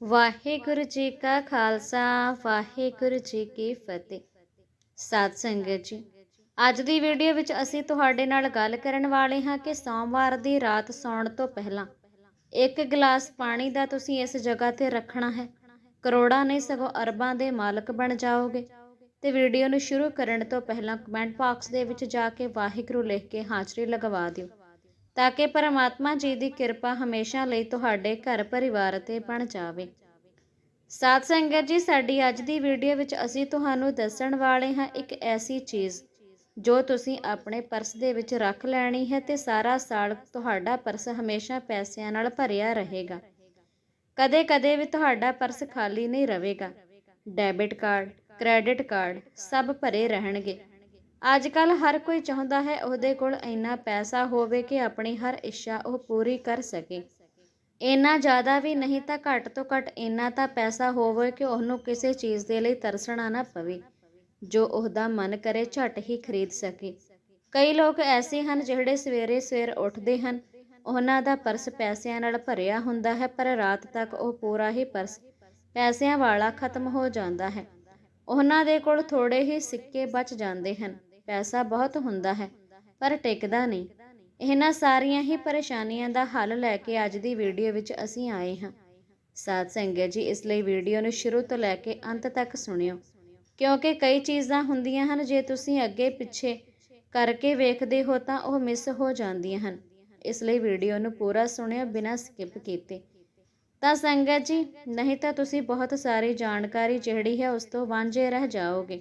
ਵਾਹਿਗੁਰੂ ਜੀ ਕਾ ਖਾਲਸਾ, ਵਾਹਿਗੁਰੂ ਜੀ ਕੀ ਫਤਿਹ। ਸਾਧ ਸੰਗਤ ਜੀ, ਅੱਜ ਦੀ ਵੀਡੀਓ ਵਿੱਚ ਅਸੀਂ ਤੁਹਾਡੇ ਨਾਲ ਗੱਲ ਕਰਨ ਵਾਲੇ ਹਾਂ ਕਿ ਸੋਮਵਾਰ ਦੀ ਰਾਤ ਸੌਣ ਤੋਂ ਪਹਿਲਾਂ ਇੱਕ ਗਲਾਸ ਪਾਣੀ ਦਾ ਤੁਸੀਂ ਇਸ ਜਗ੍ਹਾ ਤੇ ਰੱਖਣਾ ਹੈ। ਕਰੋੜਾਂ ਨਹੀਂ ਸਗੋਂ ਅਰਬਾਂ ਦੇ ਮਾਲਕ ਬਣ ਜਾਓਗੇ। ਤੇ ਵੀਡੀਓ ਨੂੰ ਸ਼ੁਰੂ ਕਰਨ ਤੋਂ ਪਹਿਲਾਂ ਕਮੈਂਟ ਬਾਕਸ ਦੇ ਵਿੱਚ ਜਾ ਕੇ ਵਾਹਿਗੁਰੂ ਲਿਖ ਕੇ ਹਾਜ਼ਰੀ ਲਗਵਾ ਦਿਓ। ਤਾਂ ਕਿ ਪਰਮਾਤਮਾ ਜੀ ਦੀ ਕਿਰਪਾ ਹਮੇਸ਼ਾ ਲਈ ਤੁਹਾਡੇ ਘਰ ਪਰਿਵਾਰ ਤੇ ਬਣ ਜਾਵੇ। ਸਾਧ ਸੰਗਤ ਜੀ, ਸਾਡੀ ਅੱਜ ਦੀ ਵੀਡੀਓ ਵਿੱਚ ਅਸੀਂ ਤੁਹਾਨੂੰ ਦੱਸਣ ਵਾਲੇ ਹਾਂ ਇੱਕ ਐਸੀ ਚੀਜ਼ ਜੋ ਤੁਸੀਂ ਆਪਣੇ ਪਰਸ ਦੇ ਵਿੱਚ ਰੱਖ ਲੈਣੀ ਹੈ ਤੇ ਸਾਰਾ ਸਾਲ ਤੁਹਾਡਾ ਪਰਸ ਹਮੇਸ਼ਾ ਪੈਸਿਆਂ ਨਾਲ ਭਰਿਆ ਰਹੇਗਾ। ਕਦੇ-ਕਦੇ ਵੀ ਤੁਹਾਡਾ ਪਰਸ ਖਾਲੀ ਨਹੀਂ ਰਹੇਗਾ। ਡੈਬਿਟ ਕਾਰਡ, ਕ੍ਰੈਡਿਟ ਕਾਰਡ ਸਭ ਭਰੇ ਰਹਿਣਗੇ। ਅੱਜ ਕੱਲ ਹਰ ਕੋਈ ਚਾਹੁੰਦਾ ਹੈ ਉਹਦੇ ਕੋਲ ਇੰਨਾ ਪੈਸਾ ਹੋਵੇ ਕਿ ਆਪਣੀ ਹਰ ਇੱਛਾ ਉਹ ਪੂਰੀ ਕਰ ਸਕੇ। ਇੰਨਾ ਜ਼ਿਆਦਾ ਵੀ ਨਹੀਂ ਤਾਂ ਘੱਟ ਤੋਂ ਘੱਟ ਇੰਨਾ ਤਾਂ ਪੈਸਾ ਹੋਵੇ ਕਿ ਉਹਨੂੰ ਕਿਸੇ ਚੀਜ਼ ਦੇ ਲਈ ਤਰਸਣਾ ਨਾ ਪਵੇ, ਜੋ ਉਹਦਾ ਮਨ ਕਰੇ ਝਟ ਹੀ ਖਰੀਦ ਸਕੇ। ਕਈ ਲੋਕ ਐਸੇ ਹਨ ਜਿਹੜੇ ਸਵੇਰੇ ਸਵੇਰ ਉੱਠਦੇ ਹਨ, ਉਹਨਾਂ ਦਾ ਪਰਸ ਪੈਸਿਆਂ ਨਾਲ ਭਰਿਆ ਹੁੰਦਾ ਹੈ, ਪਰ ਰਾਤ ਤੱਕ ਉਹ ਪੂਰਾ ਹੀ ਪਰਸ ਪੈਸਿਆਂ ਵਾਲਾ ਖਤਮ ਹੋ ਜਾਂਦਾ ਹੈ। ਉਹਨਾਂ ਦੇ ਕੋਲ ਥੋੜੇ ਹੀ ਸਿੱਕੇ ਬਚ ਜਾਂਦੇ ਹਨ। ਪੈਸਾ ਬਹੁਤ ਹੁੰਦਾ ਹੈ, ਪਰ ਟਿਕਦਾ ਨਹੀਂ। ਇਹਨਾਂ ਸਾਰੀਆਂ ਹੀ ਪਰੇਸ਼ਾਨੀਆਂ ਦਾ ਹੱਲ ਲੈ ਕੇ ਅੱਜ ਦੀ ਵੀਡੀਓ ਵਿੱਚ ਅਸੀਂ ਆਏ ਹਾਂ। ਸਾਧ ਸੰਗਤ ਜੀ, ਇਸ ਲਈ ਵੀਡੀਓ ਨੂੰ ਸ਼ੁਰੂ ਤੋਂ ਲੈ ਕੇ ਅੰਤ ਤੱਕ ਸੁਣਿਓ। ਕਿਉਂਕਿ ਕਈ ਚੀਜ਼ਾਂ ਹੁੰਦੀਆਂ ਹਨ, ਜੇ ਤੁਸੀਂ ਅੱਗੇ ਪਿੱਛੇ ਕਰਕੇ ਵੇਖਦੇ ਹੋ ਤਾਂ ਉਹ ਮਿਸ ਹੋ ਜਾਂਦੀਆਂ ਹਨ। ਇਸ ਲਈ ਵੀਡੀਓ ਨੂੰ ਪੂਰਾ ਸੁਣਿਓ, ਬਿਨਾਂ ਸਕਿਪ ਕੀਤੇ। ਤਾਂ ਸੰਗਤ ਜੀ, ਨਹੀਂ ਤਾਂ ਤੁਸੀਂ ਬਹੁਤ ਸਾਰੀ ਜਾਣਕਾਰੀ ਜਿਹੜੀ ਹੈ ਉਸ ਤੋਂ ਵਾਂਝੇ ਰਹਿ ਜਾਓਗੇ।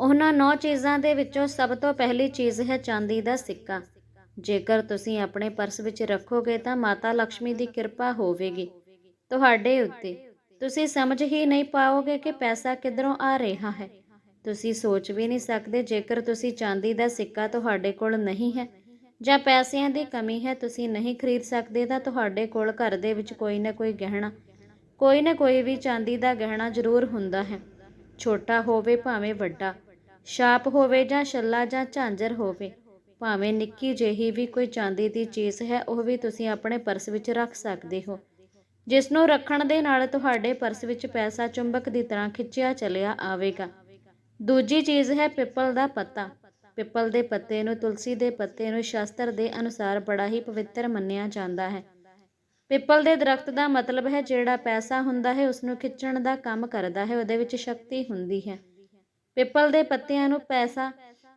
ਉਹਨਾਂ ਨੌ ਚੀਜ਼ਾਂ ਦੇ ਵਿੱਚੋਂ ਸਭ ਤੋਂ ਪਹਿਲੀ ਚੀਜ਼ ਹੈ ਚਾਂਦੀ ਦਾ ਸਿੱਕਾ। ਜੇਕਰ ਤੁਸੀਂ ਆਪਣੇ ਪਰਸ ਵਿੱਚ ਰੱਖੋਗੇ ਤਾਂ ਮਾਤਾ ਲక్ష్ਮੀ ਦੀ ਕਿਰਪਾ ਹੋਵੇਗੀ। ਤੁਹਾਡੇ ਉੱਤੇ। ਤੁਸੀਂ ਸਮਝ ਹੀ ਨਹੀਂ ਪਾਓਗੇ ਕਿ ਪੈਸਾ ਕਿੱਧਰੋਂ ਆ ਰਿਹਾ ਹੈ। ਤੁਸੀਂ ਸੋਚ ਵੀ ਨਹੀਂ ਸਕਦੇ ਜੇਕਰ ਤੁਸੀਂ ਚਾਂਦੀ ਦਾ ਸਿੱਕਾ ਤੁਹਾਡੇ ਕੋਲ ਨਹੀਂ ਹੈ ਜਾਂ ਪੈਸਿਆਂ ਦੀ ਕਮੀ ਹੈ, ਤੁਸੀਂ ਨਹੀਂ ਖਰੀਦ ਸਕਦੇ ਤਾਂ ਤੁਹਾਡੇ ਕੋਲ ਘਰ ਦੇ ਵਿੱਚ ਕੋਈ ਨਾ ਕੋਈ ਗਹਿਣਾ। ਕੋਈ ਨਾ ਕੋਈ ਵੀ ਚਾਂਦੀ ਦਾ ਗਹਿਣਾ ਜ਼ਰੂਰ ਹੁੰਦਾ ਹੈ। ਛੋਟਾ ਹੋਵੇ ਭਾਵੇਂ ਵੱਡਾ। ਛਾਪ ਹੋਵੇ ਜਾਂ ਛੱਲਾ ਜਾਂ ਝਾਂਜਰ ਹੋਵੇ, ਭਾਵੇਂ ਨਿੱਕੀ ਜਿਹੀ ਵੀ ਕੋਈ ਚਾਂਦੀ ਦੀ ਚੀਜ਼ ਹੈ, ਉਹ ਵੀ ਤੁਸੀਂ ਆਪਣੇ ਪਰਸ ਵਿੱਚ ਰੱਖ ਸਕਦੇ ਹੋ। ਜਿਸ ਨੂੰ ਰੱਖਣ ਦੇ ਨਾਲ ਤੁਹਾਡੇ ਪਰਸ ਵਿੱਚ ਪੈਸਾ ਚੁੰਬਕ ਦੀ ਤਰ੍ਹਾਂ ਖਿੱਚਿਆ ਚਲਿਆ ਆਵੇਗਾ। ਦੂਜੀ ਚੀਜ਼ ਹੈ ਪਿੱਪਲ ਦਾ ਪੱਤਾ। ਪਿੱਪਲ ਦੇ ਪੱਤੇ ਨੂੰ, ਤੁਲਸੀ ਦੇ ਪੱਤੇ ਨੂੰ ਸ਼ਾਸਤਰ ਦੇ ਅਨੁਸਾਰ ਬੜਾ ਹੀ ਪਵਿੱਤਰ ਮੰਨਿਆ ਜਾਂਦਾ ਹੈ। ਪਿੱਪਲ ਦੇ ਦਰਖਤ ਦਾ ਮਤਲਬ ਹੈ ਜਿਹੜਾ ਪੈਸਾ ਹੁੰਦਾ ਹੈ ਉਸ ਨੂੰ ਖਿੱਚਣ ਦਾ ਕੰਮ ਕਰਦਾ ਹੈ, ਉਹਦੇ ਵਿੱਚ ਸ਼ਕਤੀ ਹੁੰਦੀ ਹੈ। ਪਿੱਪਲ ਦੇ ਪੱਤਿਆਂ ਨੂੰ ਪੈਸਾ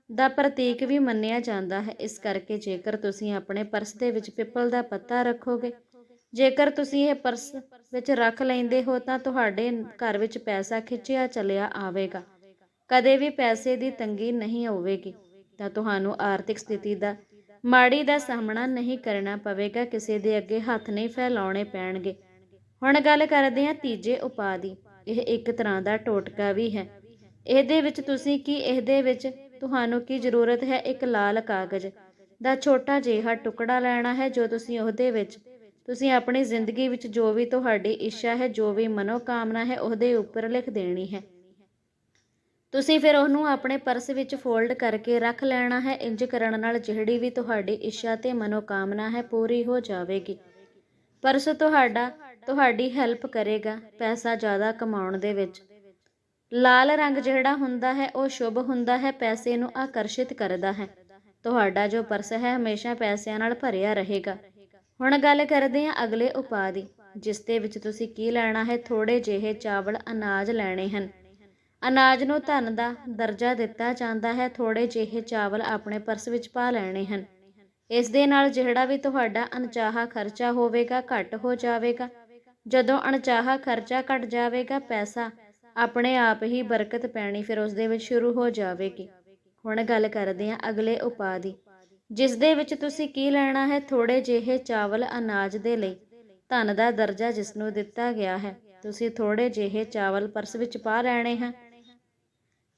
ਦਾ ਪ੍ਰਤੀਕ ਵੀ ਮੰਨਿਆ ਜਾਂਦਾ ਹੈ। ਇਸ ਕਰਕੇ ਜੇਕਰ ਤੁਸੀਂ ਆਪਣੇ ਪਰਸ ਦੇ ਵਿੱਚ ਪਿੱਪਲ ਦਾ ਪੱਤਾ ਰੱਖੋਗੇ, ਜੇਕਰ ਤੁਸੀਂ ਇਹ ਪਰਸ ਵਿੱਚ ਰੱਖ ਲੈਂਦੇ ਹੋ ਤਾਂ ਤੁਹਾਡੇ ਘਰ ਵਿੱਚ ਪੈਸਾ ਖਿੱਚਿਆ ਚੱਲਿਆ ਆਵੇਗਾ। ਕਦੇ ਵੀ ਪੈਸੇ ਦੀ ਤੰਗੀ ਨਹੀਂ ਹੋਵੇਗੀ। ਤਾਂ ਤੁਹਾਨੂੰ ਆਰਥਿਕ ਸਥਿਤੀ ਦਾ, ਮਾੜੀ ਦਾ ਸਾਹਮਣਾ ਨਹੀਂ ਕਰਨਾ ਪਵੇਗਾ। ਕਿਸੇ ਦੇ ਅੱਗੇ ਹੱਥ ਨਹੀਂ ਫੈਲਾਉਣੇ ਪੈਣਗੇ। ਹੁਣ ਗੱਲ ਕਰਦੇ ਹਾਂ ਤੀਜੇ ਉਪਾਅ ਦੀ। ਇਹ ਇੱਕ ਤਰ੍ਹਾਂ ਦਾ ਟੋਟਕਾ ਵੀ ਹੈ। ਇਹਦੇ ਵਿੱਚ ਤੁਸੀਂ ਕੀ, ਇਹਦੇ ਵਿੱਚ ਤੁਹਾਨੂੰ ਕੀ ਜ਼ਰੂਰਤ ਹੈ? ਇੱਕ ਲਾਲ ਕਾਗਜ਼ ਦਾ ਛੋਟਾ ਜਿਹਾ ਟੁਕੜਾ ਲੈਣਾ ਹੈ ਜੋ ਤੁਸੀਂ ਉਹਦੇ ਵਿੱਚ, ਤੁਸੀਂ ਆਪਣੀ ਜ਼ਿੰਦਗੀ ਵਿੱਚ ਜੋ ਵੀ ਤੁਹਾਡੀ ਇੱਛਾ ਹੈ, ਜੋ ਵੀ ਮਨੋਕਾਮਨਾ ਹੈ, ਉਹਦੇ ਉੱਪਰ ਲਿਖ ਦੇਣੀ ਹੈ। ਤੁਸੀਂ ਫਿਰ ਉਹਨੂੰ ਆਪਣੇ ਪਰਸ ਵਿੱਚ ਫੋਲਡ ਕਰਕੇ ਰੱਖ ਲੈਣਾ ਹੈ। ਇੰਜ ਕਰਨ ਨਾਲ ਜਿਹੜੀ ਵੀ ਤੁਹਾਡੀ ਇੱਛਾ ਤੇ ਮਨੋਕਾਮਨਾ ਹੈ, ਪੂਰੀ ਹੋ ਜਾਵੇਗੀ। ਪਰਸ ਤੁਹਾਡਾ, ਤੁਹਾਡੀ ਹੈਲਪ ਕਰੇਗਾ ਪੈਸਾ ਜ਼ਿਆਦਾ ਕਮਾਉਣ ਦੇ ਵਿੱਚ। ਲਾਲ ਰੰਗ ਜਿਹੜਾ ਹੁੰਦਾ ਹੈ, ਉਹ ਸ਼ੁਭ ਹੁੰਦਾ ਹੈ, ਪੈਸੇ ਨੂੰ ਆਕਰਸ਼ਿਤ ਕਰਦਾ ਹੈ। ਤੁਹਾਡਾ ਜੋ ਪਰਸ ਹੈ, ਹਮੇਸ਼ਾ ਪੈਸਿਆਂ ਨਾਲ ਭਰਿਆ ਰਹੇਗਾ। ਹੁਣ ਗੱਲ ਕਰਦੇ ਹਾਂ ਅਗਲੇ ਉਪਾਅ ਦੀ, ਜਿਸ ਦੇ ਵਿੱਚ ਤੁਸੀਂ ਕੀ ਲੈਣਾ ਹੈ ਥੋੜੇ ਜਿਹੇ ਚਾਵਲ ਅਨਾਜ ਲੈਣੇ ਹਨ। ਅਨਾਜ ਨੂੰ ਧਨ ਦਾ ਦਰਜਾ ਦਿੱਤਾ ਜਾਂਦਾ ਹੈ ਥੋੜੇ ਜਿਹੇ ਚਾਵਲ ਆਪਣੇ ਪਰਸ ਵਿੱਚ ਪਾ ਲੈਣੇ ਹਨ। ਇਸ ਦੇ ਨਾਲ ਜਿਹੜਾ ਵੀ ਤੁਹਾਡਾ ਅਣਚਾਹਾ ਖਰਚਾ ਹੋਵੇਗਾ, ਘੱਟ ਹੋ ਜਾਵੇਗਾ। ਜਦੋਂ ਅਣਚਾਹਾ ਖਰਚਾ ਘਟ ਜਾਵੇਗਾ, ਪੈਸਾ ਆਪਣੇ ਆਪ ਹੀ ਬਰਕਤ ਪੈਣੀ ਫਿਰ ਉਸ ਦੇ ਵਿੱਚ ਸ਼ੁਰੂ ਹੋ ਜਾਵੇਗੀ। ਹੁਣ ਗੱਲ ਕਰਦੇ ਹਾਂ ਅਗਲੇ ਉਪਾਅ ਦੀ। ਜਿਸ ਦੇ ਵਿੱਚ ਤੁਸੀਂ ਕੀ ਲੈਣਾ ਹੈ ਥੋੜੇ ਜਿਹੇ ਚਾਵਲ ਅਨਾਜ ਦੇ ਲਈ। ਧਨ ਦਾ ਦਰਜਾ ਜਿਸ ਨੂੰ ਦਿੱਤਾ ਗਿਆ ਹੈ, ਤੁਸੀਂ ਥੋੜੇ ਜਿਹੇ ਚਾਵਲ ਪਰਸ ਵਿੱਚ ਪਾ ਲੈਣੇ ਹਨ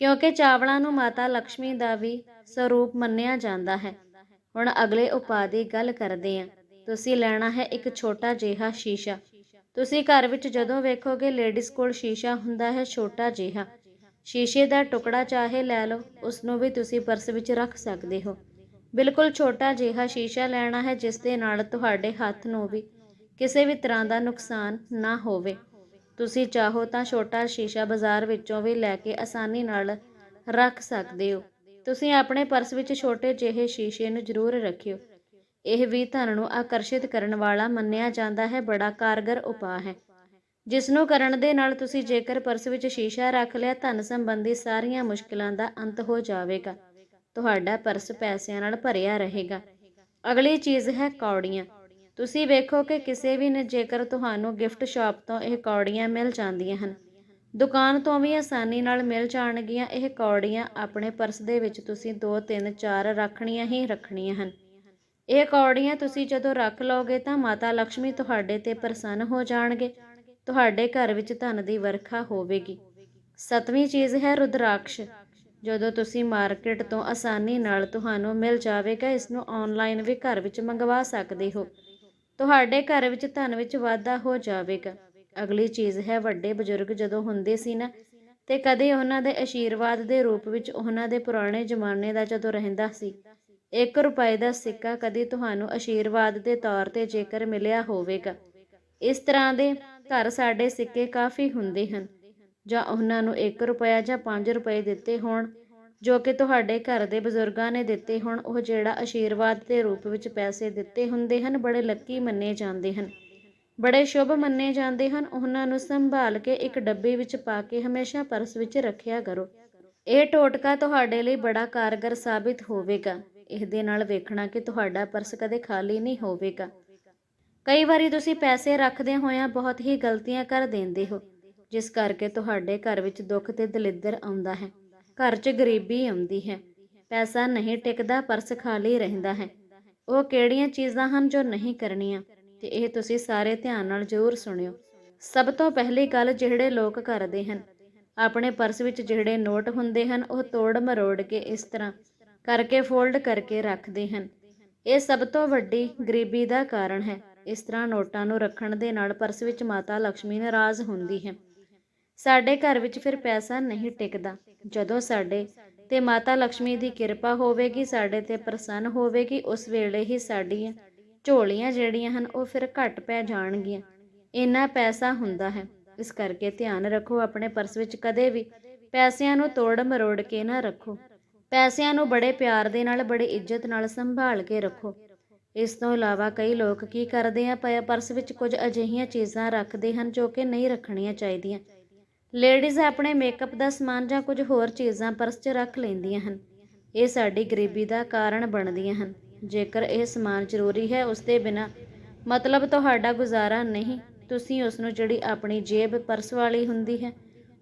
ਕਿਉਂਕਿ ਚਾਵਲਾਂ ਨੂੰ ਮਾਤਾ ਲక్ష్ਮੀ ਦਾ ਵੀ ਸਰੂਪ ਮੰਨਿਆ ਜਾਂਦਾ ਹੈ। ਹੁਣ ਅਗਲੇ ਉਪਾਅ ਦੀ ਗੱਲ ਕਰਦੇ ਹਾਂ। ਤੁਸੀਂ ਲੈਣਾ ਹੈ ਇੱਕ ਛੋਟਾ ਜਿਹਾ ਸ਼ੀਸ਼ਾ। ਤੁਸੀਂ ਘਰ ਵਿੱਚ ਜਦੋਂ ਵੇਖੋਗੇ ਲੇਡੀਜ਼ ਕੋਲ ਸ਼ੀਸ਼ਾ ਹੁੰਦਾ ਹੈ ਛੋਟਾ ਜਿਹਾ। ਸ਼ੀਸ਼ੇ ਦਾ ਟੁਕੜਾ ਚਾਹੇ ਲੈ ਲਓ ਉਸ ਨੂੰ ਵੀ ਤੁਸੀਂ ਪਰਸ ਵਿੱਚ ਰੱਖ ਸਕਦੇ ਹੋ। ਬਿਲਕੁਲ ਛੋਟਾ ਜਿਹਾ ਸ਼ੀਸ਼ਾ ਲੈਣਾ ਹੈ, ਜਿਸ ਦੇ ਨਾਲ ਤੁਹਾਡੇ ਹੱਥ ਨੂੰ ਵੀ ਕਿਸੇ ਵੀ ਤਰ੍ਹਾਂ ਦਾ ਨੁਕਸਾਨ ਨਾ ਹੋਵੇ। ਤੁਸੀਂ ਚਾਹੋ ਤਾਂ ਛੋਟਾ ਸ਼ੀਸ਼ਾ ਬਾਜ਼ਾਰ ਵਿੱਚੋਂ ਵੀ ਲੈ ਕੇ ਆਸਾਨੀ ਨਾਲ ਰੱਖ ਸਕਦੇ ਹੋ। ਤੁਸੀਂ ਆਪਣੇ ਪਰਸ ਵਿੱਚ ਛੋਟੇ ਜਿਹੇ ਸ਼ੀਸ਼ੇ ਨੂੰ ਜ਼ਰੂਰ ਰੱਖਿਓ। ਇਹ ਵੀ ਧਨ ਨੂੰ ਆਕਰਸ਼ਿਤ ਕਰਨ ਵਾਲਾ ਮੰਨਿਆ ਜਾਂਦਾ ਹੈ, ਬੜਾ ਕਾਰਗਰ ਉਪਾਅ ਹੈ। ਜਿਸ ਨੂੰ ਕਰਨ ਦੇ ਨਾਲ ਤੁਸੀਂ ਜੇਕਰ ਪਰਸ ਵਿੱਚ ਸ਼ੀਸ਼ਾ ਰੱਖ ਲਿਆ, ਧਨ ਸੰਬੰਧੀ ਸਾਰੀਆਂ ਮੁਸ਼ਕਲਾਂ ਦਾ ਅੰਤ ਹੋ ਜਾਵੇਗਾ। ਤੁਹਾਡਾ ਪਰਸ ਪੈਸਿਆਂ ਨਾਲ ਭਰਿਆ ਰਹੇਗਾ। ਅਗਲੀ ਚੀਜ਼ ਹੈ ਕੌੜੀਆਂ। ਤੁਸੀਂ ਵੇਖੋ ਕਿ ਕਿਸੇ ਵੀ ਨੇ ਜੇਕਰ ਤੁਹਾਨੂੰ ਗਿਫਟ ਸ਼ਾਪ ਤੋਂ ਇਹ ਕੌੜੀਆਂ ਮਿਲ ਜਾਂਦੀਆਂ ਹਨ। ਦੁਕਾਨ ਤੋਂ ਵੀ ਆਸਾਨੀ ਨਾਲ ਮਿਲ ਜਾਣਗੀਆਂ। ਇਹ ਕੌੜੀਆਂ ਆਪਣੇ ਪਰਸ ਦੇ ਵਿੱਚ ਤੁਸੀਂ 2 3 4 ਰੱਖਣੀਆਂ ਹੀ ਰੱਖਣੀਆਂ ਹਨ। ਇਹ ਕੌੜੀਆਂ ਤੁਸੀਂ ਜਦੋਂ ਰੱਖ ਲਓਗੇ ਤਾਂ ਮਾਤਾ ਲక్ష్ਮੀ ਤੁਹਾਡੇ ਤੇ ਪ੍ਰਸੰਨ ਹੋ ਜਾਣਗੇ। ਤੁਹਾਡੇ ਘਰ ਵਿੱਚ ਧਨ ਦੀ ਵਰਖਾ ਹੋਵੇਗੀ। ਸਤਵੀਂ ਚੀਜ਼ ਹੈ ਰੁਦਰਾਕਸ਼। ਜਦੋਂ ਤੁਸੀਂ ਮਾਰਕੀਟ ਤੋਂ ਆਸਾਨੀ ਨਾਲ ਤੁਹਾਨੂੰ ਮਿਲ ਜਾਵੇਗਾ, ਇਸ ਨੂੰ ਆਨਲਾਈਨ ਵੀ ਘਰ ਵਿੱਚ ਮੰਗਵਾ ਸਕਦੇ ਹੋ। ਤੁਹਾਡੇ ਘਰ ਵਿੱਚ ਧਨ ਵਿੱਚ ਵਾਧਾ ਹੋ ਜਾਵੇਗਾ। ਅਗਲੀ ਚੀਜ਼ ਹੈ ਵੱਡੇ ਬਜ਼ੁਰਗ ਜਦੋਂ ਹੁੰਦੇ ਸੀ ਨਾ, ਤੇ ਕਦੇ ਉਹਨਾਂ ਦੇ ਆਸ਼ੀਰਵਾਦ ਦੇ ਰੂਪ ਵਿੱਚ ਉਹਨਾਂ ਦੇ ਪੁਰਾਣੇ ਜ਼ਮਾਨੇ ਦਾ ਜਦੋਂ ਰਹਿੰਦਾ ਸੀ 1 ਰੁਪਏ ਦਾ ਸਿੱਕਾ ਕਦੀ ਤੁਹਾਨੂੰ ਆਸ਼ੀਰਵਾਦ ਦੇ ਤੌਰ ਤੇ ਜੇਕਰ ਮਿਲਿਆ ਹੋਵੇਗਾ। ਇਸ ਤਰ੍ਹਾਂ ਦੇ ਘਰ ਸਾਡੇ ਸਿੱਕੇ ਕਾਫੀ ਹੁੰਦੇ ਹਨ। ਜਾਂ ਉਹਨਾਂ ਨੂੰ 1 ਰੁਪਇਆ ਜਾਂ 5 ਰੁਪਏ ਦਿੱਤੇ ਹੋਣ, ਜੋ ਕਿ ਤੁਹਾਡੇ ਘਰ ਦੇ ਬਜ਼ੁਰਗਾਂ ਨੇ ਦਿੱਤੇ ਹੋਣ, ਉਹ ਜਿਹੜਾ ਆਸ਼ੀਰਵਾਦ ਦੇ ਰੂਪ ਵਿੱਚ ਪੈਸੇ ਦਿੱਤੇ ਹੁੰਦੇ ਹਨ, ਬੜੇ ਲੱਕੀ ਮੰਨੇ ਜਾਂਦੇ ਹਨ। ਬੜੇ ਸ਼ੁਭ ਮੰਨੇ ਜਾਂਦੇ ਹਨ। ਉਹਨਾਂ ਨੂੰ ਸੰਭਾਲ ਕੇ ਇੱਕ ਡੱਬੇ ਵਿੱਚ ਪਾ ਕੇ ਹਮੇਸ਼ਾ ਪਰਸ ਵਿੱਚ ਰੱਖਿਆ ਕਰੋ। ਇਹ ਟੋਟਕਾ ਤੁਹਾਡੇ ਲਈ ਬੜਾ ਕਾਰਗਰ ਸਾਬਿਤ ਹੋਵੇਗਾ। ਇਸ ਦੇ ਨਾਲ ਵੇਖਣਾ ਕਿ ਤੁਹਾਡਾ ਪਰਸ ਕਦੇ ਖਾਲੀ ਨਹੀਂ ਹੋਵੇਗਾ। ਕਈ ਵਾਰੀ ਤੁਸੀਂ ਪੈਸੇ ਰੱਖਦੇ ਹੋਇਆਂ ਬਹੁਤ ਹੀ ਗਲਤੀਆਂ ਕਰ ਦਿੰਦੇ ਹੋ, ਜਿਸ ਕਰਕੇ ਤੁਹਾਡੇ ਘਰ ਵਿੱਚ ਦੁੱਖ ਤੇ ਦਲਿੱਦਰ ਆਉਂਦਾ ਹੈ। ਘਰ 'ਚ ਗਰੀਬੀ ਆਉਂਦੀ ਹੈ। ਪੈਸਾ ਨਹੀਂ ਟਿਕਦਾ, ਪਰਸ ਖਾਲੀ ਰਹਿੰਦਾ ਹੈ। ਉਹ ਕਿਹੜੀਆਂ ਚੀਜ਼ਾਂ ਹਨ ਜੋ ਨਹੀਂ ਕਰਨੀਆਂ? ਤੇ ਇਹ ਤੁਸੀਂ ਸਾਰੇ ਧਿਆਨ ਨਾਲ ਜ਼ਰੂਰ ਸੁਣਿਓ। ਸਭ ਤੋਂ ਪਹਿਲੀ ਗੱਲ ਜਿਹੜੇ ਲੋਕ ਕਰਦੇ ਹਨ, ਆਪਣੇ ਪਰਸ ਵਿੱਚ ਜਿਹੜੇ ਨੋਟ ਹੁੰਦੇ ਹਨ, ਉਹ ਤੋੜ ਮਰੋੜ ਕੇ ਇਸ ਤਰ੍ਹਾਂ ਕਰਕੇ ਫੋਲਡ ਕਰਕੇ ਰੱਖਦੇ ਹਨ। ਇਹ ਸਭ ਤੋਂ ਵੱਡੀ ਗਰੀਬੀ ਦਾ ਕਾਰਨ ਹੈ। ਇਸ ਤਰ੍ਹਾਂ ਨੋਟਾਂ ਨੂੰ ਰੱਖਣ ਦੇ ਨਾਲ ਪਰਸ ਵਿੱਚ ਮਾਤਾ ਲక్ష్ਮੀ ਨਾਰਾਜ਼ ਹੁੰਦੀ ਹੈ। ਸਾਡੇ ਘਰ ਵਿੱਚ ਫਿਰ ਪੈਸਾ ਨਹੀਂ ਟਿਕਦਾ। ਜਦੋਂ ਸਾਡੇ ਤੇ ਮਾਤਾ ਲక్ష్ਮੀ ਦੀ ਕਿਰਪਾ ਹੋਵੇਗੀ, ਸਾਡੇ ਤੇ ਪ੍ਰਸੰਨ ਹੋਵੇਗੀ, ਉਸ ਵੇਲੇ ਹੀ ਸਾਡੀਆਂ ਝੋਲੀਆਂ ਜਿਹੜੀਆਂ ਹਨ, ਉਹ ਫਿਰ ਘਟ ਪੈ ਜਾਣਗੀਆਂ। ਇੰਨਾ ਪੈਸਾ ਹੁੰਦਾ ਹੈ। ਇਸ ਕਰਕੇ ਧਿਆਨ ਰੱਖੋ, ਆਪਣੇ ਪਰਸ ਵਿੱਚ ਕਦੇ ਵੀ ਪੈਸਿਆਂ ਨੂੰ ਤੋੜ ਮਰੋੜ ਕੇ ਨਾ ਰੱਖੋ। ਪੈਸਿਆਂ ਨੂੰ ਬੜੇ ਪਿਆਰ ਦੇ ਨਾਲ, ਬੜੀ ਇੱਜ਼ਤ ਨਾਲ ਸੰਭਾਲ ਕੇ ਰੱਖੋ। ਇਸ ਤੋਂ ਇਲਾਵਾ ਕਈ ਲੋਕ ਕੀ ਕਰਦੇ ਆ, ਪ- ਪਰਸ ਵਿੱਚ ਕੁਝ ਅਜਿਹੀਆਂ ਚੀਜ਼ਾਂ ਰੱਖਦੇ ਹਨ ਜੋ ਕਿ ਨਹੀਂ ਰੱਖਣੀਆਂ ਚਾਹੀਦੀਆਂ। ਲੇਡੀਜ਼ ਆਪਣੇ ਮੇਕਅਪ ਦਾ ਸਮਾਨ ਜਾਂ ਕੁਝ ਹੋਰ ਚੀਜ਼ਾਂ ਪਰਸ 'ਚ ਰੱਖ ਲੈਂਦੀਆਂ ਹਨ। ਇਹ ਸਾਡੀ ਗਰੀਬੀ ਦਾ ਕਾਰਨ ਬਣਦੀਆਂ ਹਨ। ਜੇਕਰ ਇਹ ਸਮਾਨ ਜ਼ਰੂਰੀ ਹੈ, ਉਸ ਦੇ ਬਿਨਾ ਮਤਲਬ ਤੁਹਾਡਾ ਗੁਜ਼ਾਰਾ ਨਹੀਂ। ਤੁਸੀਂ ਉਸ ਨੂੰ ਜਿਹੜੀ ਆਪਣੀ ਜੇਬ ਪਰਸ ਵਾਲੀ ਹੁੰਦੀ ਹੈ,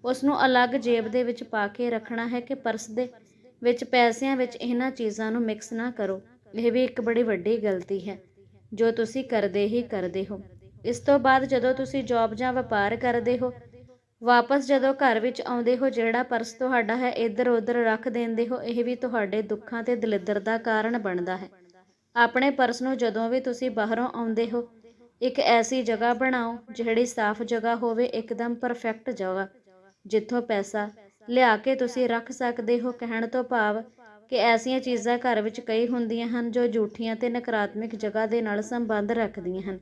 ਉਸ ਨੂੰ ਅਲੱਗ ਜੇਬ ਦੇ ਵਿੱਚ ਪਾ ਕੇ ਰੱਖਣਾ ਹੈ ਕਿ ਪਰਸ ਦੇ ਵਿੱਚ ਪੈਸਿਆਂ ਵਿੱਚ ਇਹਨਾਂ ਚੀਜ਼ਾਂ ਨੂੰ ਮਿਕਸ ਨਾ ਕਰੋ। ਇਹ ਵੀ ਇੱਕ ਬੜੀ ਵੱਡੀ ਗਲਤੀ ਹੈ, ਜੋ ਤੁਸੀਂ ਕਰਦੇ ਹੀ ਕਰਦੇ ਹੋ। ਇਸ ਤੋਂ ਬਾਅਦ ਜਦੋਂ ਤੁਸੀਂ ਜੌਬ ਜਾਂ ਵਪਾਰ ਕਰਦੇ ਹੋ, ਵਾਪਸ ਜਦੋਂ ਘਰ ਵਿੱਚ ਆਉਂਦੇ ਹੋ, ਜਿਹੜਾ ਪਰਸ ਤੁਹਾਡਾ ਹੈ, ਇੱਧਰ ਉੱਧਰ ਰੱਖ ਦਿੰਦੇ ਹੋ, ਇਹ ਵੀ ਤੁਹਾਡੇ ਦੁੱਖਾਂ ਤੇ ਦਲਿੱਦਰ ਦਾ ਕਾਰਨ ਬਣਦਾ ਹੈ। ਆਪਣੇ ਪਰਸ ਨੂੰ ਜਦੋਂ ਵੀ ਤੁਸੀਂ ਬਾਹਰੋਂ ਆਉਂਦੇ ਹੋ, ਇੱਕ ਐਸੀ ਜਗ੍ਹਾ ਬਣਾਓ, ਜਿਹੜੀ ਸਾਫ਼ ਜਗ੍ਹਾ ਹੋਵੇ, ਇੱਕਦਮ ਪਰਫੈਕਟ ਜਗ੍ਹਾ, ਜਿੱਥੋਂ ਪੈਸਾ ਲਿਆ ਕੇ ਤੁਸੀਂ ਰੱਖ ਸਕਦੇ ਹੋ ਕਹਿਣ ਤੋਂ ਭਾਵ ਕਿ ਐਸੀਆਂ ਚੀਜ਼ਾਂ ਘਰ ਵਿੱਚ ਕਈ ਹੁੰਦੀਆਂ ਹਨ ਜੋ ਝੂਠੀਆਂ ਤੇ ਨਕਾਰਾਤਮਕ ਜਗ੍ਹਾ ਦੇ ਨਾਲ ਸੰਬੰਧ ਰੱਖਦੀਆਂ ਹਨ।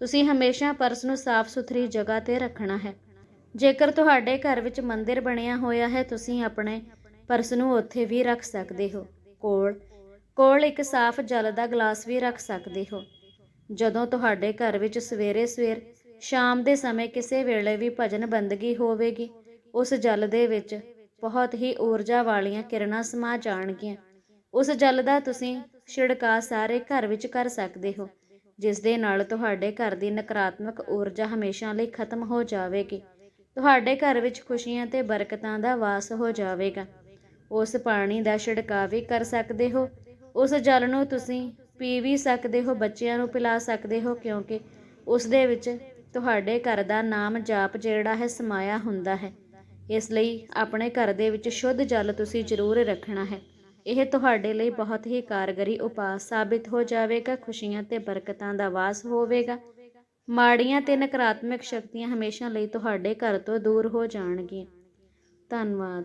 ਤੁਸੀਂ ਹਮੇਸ਼ਾ ਪਰਸ ਨੂੰ ਸਾਫ਼ ਸੁਥਰੀ ਜਗ੍ਹਾ ਤੇ ਰੱਖਣਾ ਹੈ। ਜੇਕਰ ਤੁਹਾਡੇ ਘਰ ਵਿੱਚ ਮੰਦਿਰ ਬਣਿਆ ਹੋਇਆ ਹੈ, ਤੁਸੀਂ ਆਪਣੇ ਪਰਸ ਨੂੰ ਉੱਥੇ ਵੀ ਰੱਖ ਸਕਦੇ ਹੋ। ਕੋਲ ਕੋਲ ਇੱਕ ਸਾਫ਼ ਜਲ ਦਾ ਗਲਾਸ ਵੀ ਰੱਖ ਸਕਦੇ ਹੋ। ਜਦੋਂ ਤੁਹਾਡੇ ਘਰ ਵਿੱਚ ਸਵੇਰੇ ਸਵੇਰ ਸ਼ਾਮ ਦੇ ਸਮੇਂ ਕਿਸੇ ਵੇਲੇ ਵੀ ਭਜਨ ਬੰਦਗੀ ਹੋਵੇਗੀ ਉਸ ਜਲ ਦੇ ਵਿੱਚ ਬਹੁਤ ਹੀ ਊਰਜਾ ਵਾਲੀਆਂ ਕਿਰਨਾਂ ਸਮਾ ਜਾਣਗੀਆਂ। ਉਸ ਜਲ ਦਾ ਤੁਸੀਂ ਛਿੜਕਾ ਸਾਰੇ ਘਰ ਵਿੱਚ ਕਰ ਸਕਦੇ ਹੋ, ਜਿਸ ਦੇ ਨਾਲ ਤੁਹਾਡੇ ਘਰ ਦੀ ਨਕਾਰਾਤਮਕ ਊਰਜਾ ਹਮੇਸ਼ਾ ਲਈ ਖਤਮ ਹੋ ਜਾਵੇਗੀ। ਤੁਹਾਡੇ ਘਰ ਵਿੱਚ ਖੁਸ਼ੀਆਂ ਤੇ ਬਰਕਤਾਂ ਦਾ ਵਾਸ ਹੋ ਜਾਵੇਗਾ। ਉਸ ਪਾਣੀ ਦਾ ਛਿੜਕਾਅ ਵੀ ਕਰ ਸਕਦੇ ਹੋ। ਉਸ ਜਲ ਨੂੰ ਤੁਸੀਂ ਪੀ ਵੀ ਸਕਦੇ ਹੋ, ਬੱਚਿਆਂ ਨੂੰ ਪਿਲਾ ਸਕਦੇ ਹੋ, ਕਿਉਂਕਿ ਉਸ ਦੇ ਵਿੱਚ ਤੁਹਾਡੇ ਘਰ ਦਾ ਨਾਮ ਜਾਪ ਜਿਹੜਾ ਹੈ ਸਮਾਇਆ ਹੁੰਦਾ ਹੈ। ਇਸ ਲਈ ਆਪਣੇ ਘਰ ਦੇ ਵਿੱਚ ਸ਼ੁੱਧ ਜਲ ਤੁਸੀਂ ਜ਼ਰੂਰ ਰੱਖਣਾ ਹੈ। ਇਹ ਤੁਹਾਡੇ ਲਈ ਬਹੁਤ ਹੀ ਕਾਰਗਰੀ ਉਪਾਅ ਸਾਬਿਤ ਹੋ ਜਾਵੇਗਾ, ਖੁਸ਼ੀਆਂ ਤੇ ਬਰਕਤਾਂ ਦਾ ਵਾਸ ਹੋਵੇਗਾ। ਮਾੜੀਆਂ ਤੇ ਨਕਾਰਾਤਮਕ ਸ਼ਕਤੀਆਂ ਹਮੇਸ਼ਾ ਲਈ ਤੁਹਾਡੇ ਘਰ ਤੋਂ ਦੂਰ ਹੋ ਜਾਣਗੀਆਂ। ਧੰਨਵਾਦ।